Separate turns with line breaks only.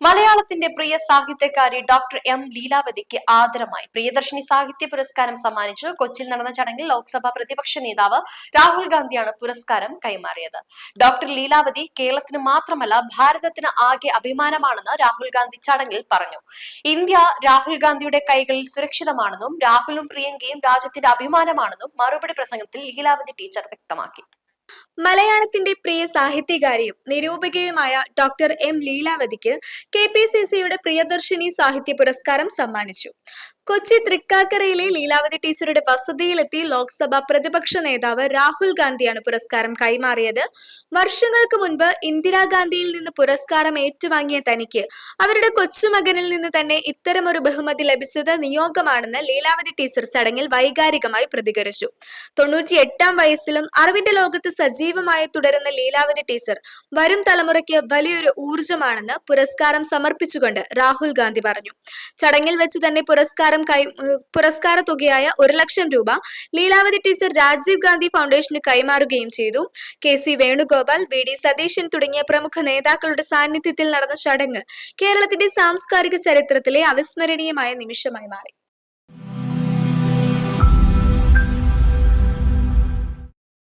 മലയാളത്തിന്റെ പ്രിയ സാഹിത്യകാരി ഡോക്ടർ എം ലീലാവതിക്ക് ആദരമായി പ്രിയദർശിനി സാഹിത്യ പുരസ്കാരം സമ്മാനിച്ച് കൊച്ചിയിൽ നടന്ന ചടങ്ങിൽ ലോക്സഭാ പ്രതിപക്ഷ നേതാവ് രാഹുൽ ഗാന്ധിയാണ് പുരസ്കാരം കൈമാറിയത്. ഡോക്ടർ ലീലാവതി കേരളത്തിന് മാത്രമല്ല ഭാരതത്തിന് ആകെ അഭിമാനമാണെന്ന് രാഹുൽ ഗാന്ധി ചടങ്ങിൽ പറഞ്ഞു. ഇന്ത്യ രാഹുൽ ഗാന്ധിയുടെ കൈകളിൽ സുരക്ഷിതമാണെന്നും രാഹുലും പ്രിയങ്കയും രാജ്യത്തിന്റെ അഭിമാനമാണെന്നും മറുപടി പ്രസംഗത്തിൽ ലീലാവതി ടീച്ചർ വ്യക്തമാക്കി.
മലയാളത്തിന്റെ പ്രിയ സാഹിത്യകാരിയും നിരൂപകയുമായ ഡോക്ടർ എം ലീലാവതിക്ക് കെ പി സി സിയുടെ പ്രിയദർശിനി സാഹിത്യ പുരസ്കാരം സമ്മാനിച്ചു. കൊച്ചി തൃക്കാക്കരയിലെ ലീലാവതി ടീച്ചറുടെ വസതിയിലെത്തി ലോക്സഭ പ്രതിപക്ഷ നേതാവ് രാഹുൽ ഗാന്ധിയാണ് പുരസ്കാരം കൈമാറിയത്. വർഷങ്ങൾക്ക് മുൻപ് ഇന്ദിരാഗാന്ധിയിൽ നിന്ന് പുരസ്കാരം ഏറ്റുവാങ്ങിയ തനിക്ക് അവരുടെ കൊച്ചുമകനിൽ നിന്ന് തന്നെ ഇത്തരമൊരു ബഹുമതി ലഭിച്ചത് നിയോഗമാണെന്ന് ലീലാവതി ടീച്ചർ ചടങ്ങിൽ വൈകാരികമായി പ്രതികരിച്ചു. തൊണ്ണൂറ്റി എട്ടാം വയസ്സിലും അറിവിന്റെ ലോകത്ത് സജീവമായി തുടരുന്ന ലീലാവതി ടീച്ചർ വരും തലമുറയ്ക്ക് വലിയൊരു ഊർജമാണെന്ന് പുരസ്കാരം സമർപ്പിച്ചുകൊണ്ട് രാഹുൽ ഗാന്ധി പറഞ്ഞു. ചടങ്ങിൽ വെച്ച് തന്നെ പുരസ്കാരം കൈ പുരസ്കാര തുകയായ ഒരു ലക്ഷം രൂപ ലീലാവതി ടീച്ചർ രാജീവ് ഗാന്ധി ഫൗണ്ടേഷന് കൈമാറുകയും ചെയ്തു. K C Venugopal V D Satheesan തുടങ്ങിയ പ്രമുഖ നേതാക്കളുടെ സാന്നിധ്യത്തിൽ നടന്ന ചടങ്ങ് കേരളത്തിന്റെ സാംസ്കാരിക ചരിത്രത്തിലെ അവിസ്മരണീയമായ നിമിഷമായി മാറി.